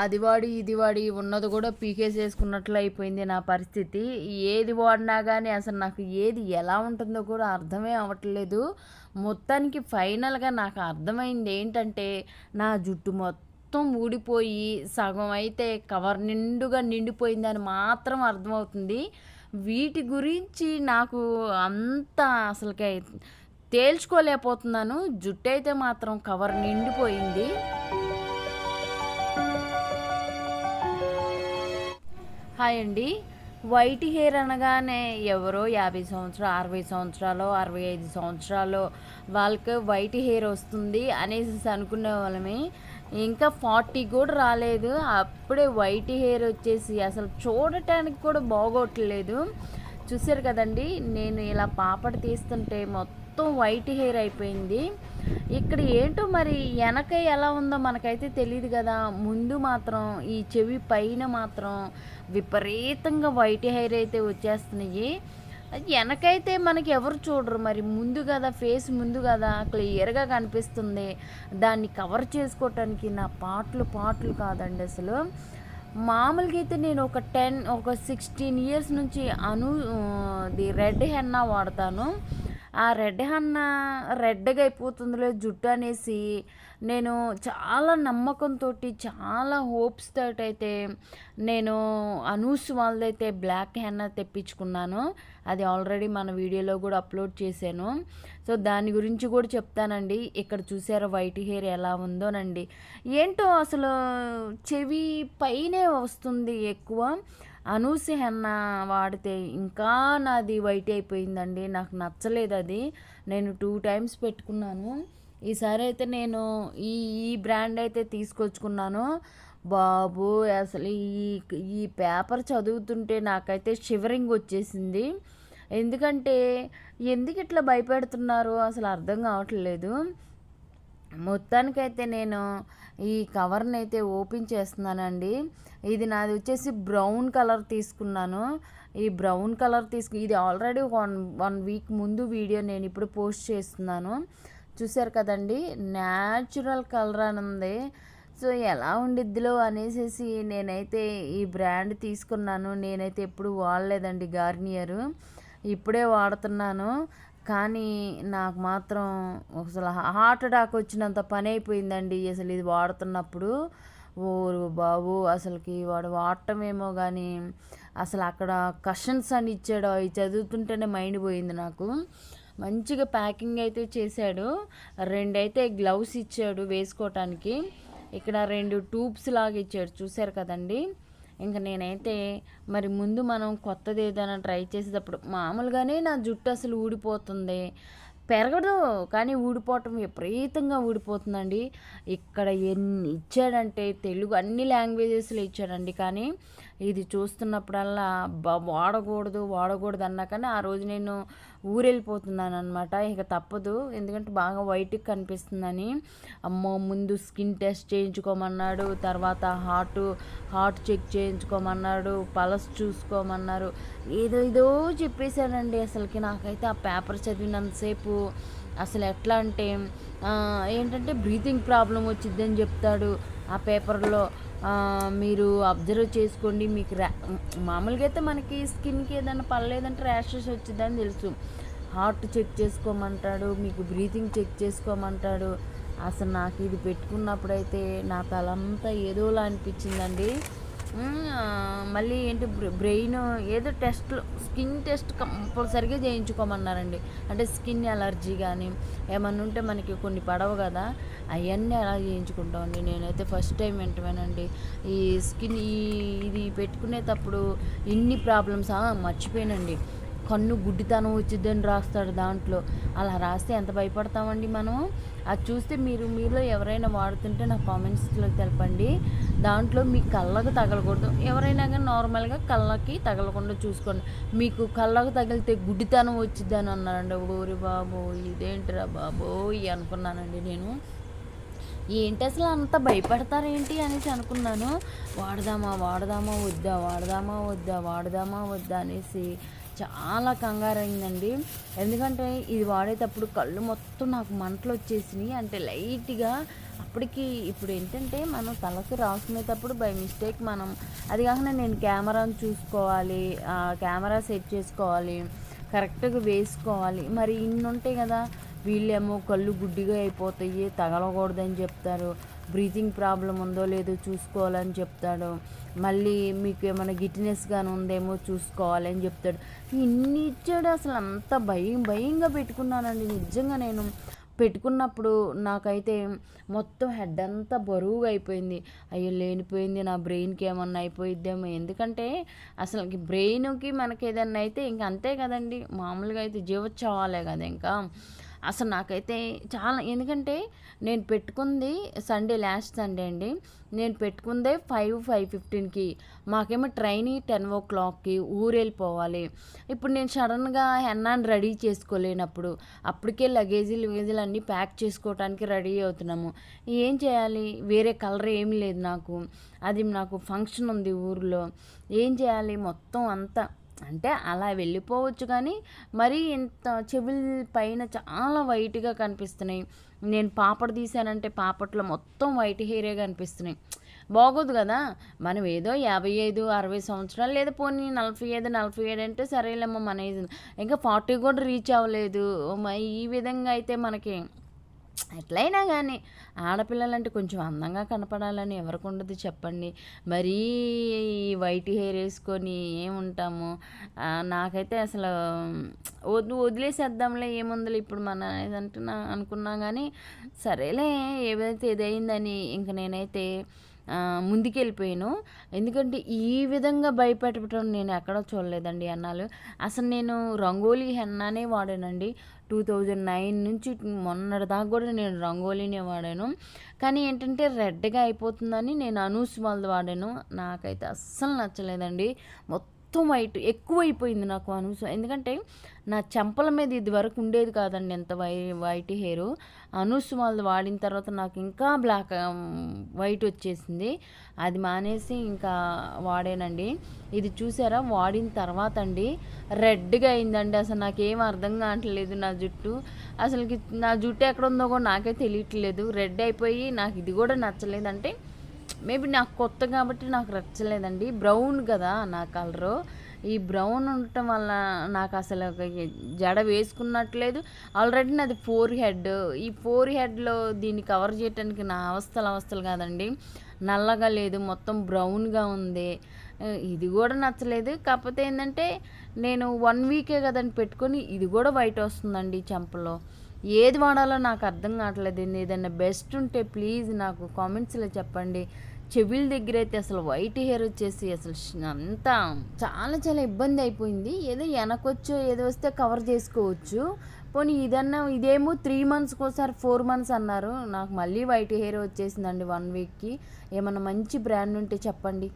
అది వాడి ఇది వాడి ఉన్నది కూడా పీకేసేసుకున్నట్లు అయిపోయింది నా పరిస్థితి. ఏది వాడినా కానీ అసలు నాకు ఏది ఎలా ఉంటుందో కూడా అర్థమే అవ్వట్లేదు. మొత్తానికి ఫైనల్గా నాకు అర్థమైంది ఏంటంటే నా జుట్టు మొత్తం ఊడిపోయి సగం అయితే కవర్ నిండుగా నిండిపోయిందని మాత్రం అర్థమవుతుంది. వీటి గురించి నాకు అంత అసలుకే తేల్చుకోలేకపోతున్నాను. జుట్టు అయితే మాత్రం కవర్ నిండిపోయింది. హాయ్ అండి. వైట్ హెయిర్ అనగానే ఎవరో యాభై సంవత్సరాలు అరవై సంవత్సరాలు అరవై ఐదు సంవత్సరాలు వాళ్ళకి వైట్ హెయిర్ వస్తుంది అనేసి అనుకునే వాళ్ళమే. ఇంకా ఫార్టీ కూడా రాలేదు. అప్పుడే వైట్ హెయిర్ వచ్చేసి అసలు చూడటానికి కూడా బాగోట్లేదు. చూసారు కదండి నేను ఇలా పాపడ తీస్తుంటే మొత్తం మొత్తం వైట్ హెయిర్ అయిపోయింది. ఇక్కడ ఏంటో మరి వెనక ఎలా ఉందో మనకైతే తెలియదు కదా. ముందు మాత్రం ఈ చెవి పైన మాత్రం విపరీతంగా వైట్ హెయిర్ అయితే వచ్చేస్తున్నాయి. వెనకైతే మనకి ఎవరు చూడరు మరి. ముందు కదా ఫేస్ ముందు కదా క్లియర్గా కనిపిస్తుంది. దాన్ని కవర్ చేసుకోవటానికి నా పాటలు పాటలు కాదండి అసలు. మామూలుగా అయితే నేను ఒక టెన్ ఒక సిక్స్టీన్ ఇయర్స్ నుంచి అను ది రెడ్ హెన్నా వాడతాను. ఆ రెడ్ హన్న రెడ్గా అయిపోతుందిలే జుట్టు అనేసి. నేను చాలా నమ్మకంతో చాలా హోప్స్ తోటి అయితే నేను అనూస్ వాళ్ళదైతే బ్లాక్ హెన్న తెప్పించుకున్నాను. అది ఆల్రెడీ మన వీడియోలో కూడా అప్లోడ్ చేశాను. సో దాని గురించి కూడా చెప్తానండి. ఇక్కడ చూసారా వైట్ హెయిర్ ఎలా ఉందోనండి ఏంటో అసలు చెవి పైనే వస్తుంది ఎక్కువ. అనూసి హెన్న వాడితే ఇంకా నాది వైట్ అయిపోయిందండి. నాకు నచ్చలేదు అది. నేను టూ టైమ్స్ పెట్టుకున్నాను. ఈసారి అయితే నేను ఈ ఈ బ్రాండ్ అయితే తీసుకొచ్చుకున్నాను. బాబు అసలు ఈ ఈ పేపర్ చదువుతుంటే నాకైతే షివరింగ్ వచ్చేసింది. ఎందుకంటే ఎందుకు ఇట్లా భయపెడుతున్నారు? అసలు అర్థం కావట్లేదు. మొత్తానికైతే నేను ఈ కవర్ని అయితే ఓపెన్ చేస్తున్నానండి. ఇది నాది వచ్చేసి బ్రౌన్ కలర్ తీసుకున్నాను. ఈ బ్రౌన్ కలర్ తీసుకు ఇది ఆల్రెడీ వన్ వన్ వీక్ ముందు వీడియో నేను ఇప్పుడు పోస్ట్ చేస్తున్నాను. చూసారు కదండి న్యాచురల్ కలర్ అని ఉంది సో ఎలా ఉండిద్దిలో అనేసి నేనైతే ఈ బ్రాండ్ తీసుకున్నాను. నేనైతే ఎప్పుడు వాడలేదండి గార్నియర్. ఇప్పుడే వాడుతున్నాను. కానీ నాకు మాత్రం అసలు హార్ట్ అటాక్ వచ్చినంత పని అయిపోయిందండి. అసలు ఇది వాడుతున్నప్పుడు ఓరు బాబు అసలుకి వాడు వాడటమేమో కానీ అసలు అక్కడ కషన్స్ అని ఇచ్చాడు. అవి చదువుతుంటేనే మైండ్ పోయింది నాకు. మంచిగా ప్యాకింగ్ అయితే చేశాడు. రెండైతే గ్లౌస్ ఇచ్చాడు వేసుకోవటానికి ఇక్కడ రెండు ట్యూబ్స్ లాగా ఇచ్చాడు. చూశారు కదండి? ఇంకా నేనైతే మరి ముందు మనం కొత్తది ఏదైనా ట్రై చేసేటప్పుడు మామూలుగానే నా జుట్టు అసలు ఊడిపోతుంది. పెరగదు కానీ ఊడిపోవటం విపరీతంగా ఊడిపోతుందండి. ఇక్కడ ఎన్ని ఇచ్చాడంటే తెలుగు అన్ని లాంగ్వేజెస్లో ఇచ్చాడండి. కానీ ఇది చూస్తున్నప్పుడల్లా వాడకూడదు వాడకూడదు అన్నా కానీ ఆ రోజు నేను ఊరెళ్ళిపోతున్నాను అనమాట ఇక తప్పదు ఎందుకంటే బాగా వైట్కి కనిపిస్తుందని. అమ్మో ముందు స్కిన్ టెస్ట్ చేయించుకోమన్నాడు తర్వాత హార్ట్ హార్ట్ చెక్ చేయించుకోమన్నాడు పలస్ చూసుకోమన్నారు. ఏదో ఏదో చెప్పేశాడండి అసలుకి. నాకైతే ఆ పేపర్ చదివినంతసేపు అసలు ఎట్లా అంటే ఏంటంటే బ్రీతింగ్ ప్రాబ్లం వచ్చిందని చెప్తాడు ఆ పేపర్లో. మీరు అబ్జర్వ్ చేసుకోండి. మీకు ర్యా మామూలుగా అయితే మనకి స్కిన్కి ఏదైనా పర్లేదంటే ర్యాషెస్ వచ్చిందని తెలుసు. హార్ట్ చెక్ చేసుకోమంటాడు మీకు బ్రీతింగ్ చెక్ చేసుకోమంటాడు. అసలు నాకు ఇది పెట్టుకున్నప్పుడైతే నా తలంతా ఏదోలా అనిపించిందండి. మళ్ళీ ఏంటి బ్రెయిన్ ఏదో టెస్ట్లు స్కిన్ టెస్ట్ కంపల్సరిగా చేయించుకోమన్నారండి. అంటే స్కిన్ ఎలర్జీ కానీ ఏమన్నా ఉంటే మనకి కొన్ని పడవు కదా అవన్నీ అలా చేయించుకుంటామండి నేనైతే ఫస్ట్ టైం వింటమేనండి ఈ స్కిన్ ఈ ఇది పెట్టుకునేటప్పుడు ఇన్ని ప్రాబ్లమ్స్ మర్చిపోయానండి. కన్ను గుడ్డితనం వచ్చిద్దని రాస్తాడు దాంట్లో. అలా రాస్తే ఎంత భయపడతామండి మనం? అది చూస్తే మీరు మీలో ఎవరైనా వాడుతుంటే నా కామెంట్స్లో తెలపండి. దాంట్లో మీ కళ్ళకు తగలకూడదు. ఎవరైనా కానీ నార్మల్గా కళ్ళకి తగలకుండా చూసుకోండి. మీకు కళ్ళకు తగిలితే గుడ్డితనం వచ్చిద్దని అన్నారండి. ఓరి బాబో ఇదేంటిరా బాబో అనుకున్నానండి నేను. ఏంటి అసలు అంత భయపడతారేంటి అనేసి అనుకున్నాను. వాడదామా వాడదామా వద్దా వాడదామా వద్దా వాడదామా వద్దా అనేసి చాలా కంగారు అయిందండి ఎందుకంటే ఇది వాడేటప్పుడు కళ్ళు మొత్తం నాకు మంటలు వచ్చేసినాయి. అంటే లైట్గా అప్పటికి ఇప్పుడు ఏంటంటే మనం తలకి రాసుకునేటప్పుడు బై మిస్టేక్ మనం అది కాకుండా నేను కెమెరాను చూసుకోవాలి కెమెరా సెట్ చేసుకోవాలి కరెక్ట్గా వేసుకోవాలి. మరి ఇన్ని ఉంటాయి కదా వీళ్ళేమో కళ్ళు గుడ్డిగా అయిపోతాయి తగలకూడదని చెప్తారు. బ్రీతింగ్ ప్రాబ్లం ఉందో లేదో చూసుకోవాలని చెప్తాడు. మళ్ళీ మీకు ఏమైనా గిట్నెస్ కానీ ఉందేమో చూసుకోవాలని చెప్తాడు. ఇన్ని ఇచ్చాడు అసలు అంత భయం భయంగా పెట్టుకున్నానండి. నిజంగా నేను పెట్టుకున్నప్పుడు నాకైతే మొత్తం హెడ్ అంతా బరువుగా అయిపోయింది. అయ్యో లేనిపోయింది నా బ్రెయిన్కి ఏమన్నా అయిపోయిద్దేమో. ఎందుకంటే అసలు బ్రెయిన్కి మనకి ఏదన్నా అయితే ఇంక అంతే కదండి. మామూలుగా అయితే జీవోత్సవాలే కదా ఇంకా. అసలు నాకైతే చాలా ఎందుకంటే నేను పెట్టుకుంది సండే లాస్ట్ సండే అండి. నేను పెట్టుకుందే ఫైవ్ ఫైవ్ ఫిఫ్టీన్కి మాకేమో ట్రైన్ టెన్ ఓ క్లాక్కి ఊరు వెళ్ళిపోవాలి ఇప్పుడు నేను సడన్గా హెన్నాన్ని రెడీ చేసుకోలేనప్పుడు అప్పటికే లగేజీలు లగేజీలు అన్నీ ప్యాక్ చేసుకోవడానికి రెడీ అవుతున్నాము. ఏం చేయాలి? వేరే కలర్ ఏం లేదు నాకు. అది నాకు ఫంక్షన్ ఉంది ఊరిలో. ఏం చేయాలి? మొత్తం అంతా అంటే అలా వెళ్ళిపోవచ్చు కానీ మరీ ఇంత చెవుల పైన చాలా వైట్గా కనిపిస్తున్నాయి. నేను పాపడ తీసానంటే పాపట్లో మొత్తం వైట్ హెయిరే కనిపిస్తున్నాయి. బాగోదు కదా! మనం ఏదో యాభై ఐదు అరవై సంవత్సరాలు లేదా పోనీ నలభై ఐదు నలభై ఏడు అంటే సరేలేమ్మా మన ఇంకా ఫార్టీ కూడా రీచ్ అవ్వలేదు. ఈ విధంగా అయితే మనకి ఎట్లయినా కానీ ఆడపిల్లలంటే కొంచెం అందంగా కనపడాలని ఎవరికి ఉండదు చెప్పండి. మరీ వైట్ హెయిర్ వేసుకొని ఏముంటాము నాకైతే అసలు వద్దు వదిలేసేద్దాంలే ఏముందిలే ఇప్పుడు మన ఏదంటే అనుకున్నా కానీ సరేలే ఏదైతే ఇదైందని ఇంక నేనైతే ముందుకెళ్ళిపోయాను. ఎందుకంటే ఈ విధంగా భయపెట్టడం నేను ఎక్కడ చూడలేదండి అన్నాలు. అసలు నేను రంగోలీ హెన్నానే వాడానండి. టూ థౌజండ్ నైన్ నుంచి మొన్నటి దాకా కూడా నేను రంగోలీనే వాడాను. కానీ ఏంటంటే రెడ్గా అయిపోతుందని నేను అనూస్ వాళ్ళది వాడాను. నాకైతే అస్సలు నచ్చలేదండి. మొత్తం మొత్తం వైట్ ఎక్కువైపోయింది నాకు అనూస. ఎందుకంటే నా చెంపల మీద ఇది వరకు ఉండేది కాదండి ఎంత వై వైట్ హెయిర్. అనూస్ వాళ్ళు వాడిన తర్వాత నాకు ఇంకా బ్లాక్ వైట్ వచ్చేసింది. అది మానేసి ఇంకా వాడానండి. ఇది చూసారా? వాడిన తర్వాత అండి రెడ్గా అయిందండి. అసలు నాకేం అర్థం కావట్లేదు నా జుట్టు. అసలుకి నా జుట్టు ఎక్కడ ఉందో కూడా నాకే తెలియట్లేదు. రెడ్ అయిపోయి నాకు ఇది కూడా నచ్చలేదు అంటే మేబీ నాకు కొత్త కాబట్టి నాకు నచ్చలేదండి. బ్రౌన్ కదా నా కలరు. ఈ బ్రౌన్ ఉండటం వల్ల నాకు అసలు జడ వేసుకున్నట్లేదు. ఆల్రెడీ నాది ఫోర్ హెడ్. ఈ ఫోర్ హెడ్లో దీన్ని కవర్ చేయడానికి నా అవస్థలు అవస్థలు కాదండి. నల్లగా లేదు మొత్తం బ్రౌన్గా ఉంది. ఇది కూడా నచ్చలేదు. కాకపోతే ఏంటంటే నేను వన్ వీకే కదండి పెట్టుకొని ఇది కూడా వైట్ వస్తుందండి చెంపలో. ఏది వాడాలో నాకు అర్థం కావట్లేదు. ఏదైనా బెస్ట్ ఉంటే ప్లీజ్ నాకు కామెంట్స్లో చెప్పండి. చెవుల దగ్గర అయితే అసలు వైట్ హెయిర్ వచ్చేసి అసలు అంతా చాలా చాలా ఇబ్బంది అయిపోయింది. ఏదో వెనకొచ్చో ఏదో వస్తే కవర్ చేసుకోవచ్చు. పోనీ ఇదన్నా ఇదేమో త్రీ మంత్స్కి ఒకసారి ఫోర్ మంత్స్ అన్నారు. నాకు మళ్ళీ వైట్ హెయిర్ వచ్చేసిందండి వన్ వీక్కి. ఏమన్నా మంచి బ్రాండ్ ఉంటే చెప్పండి.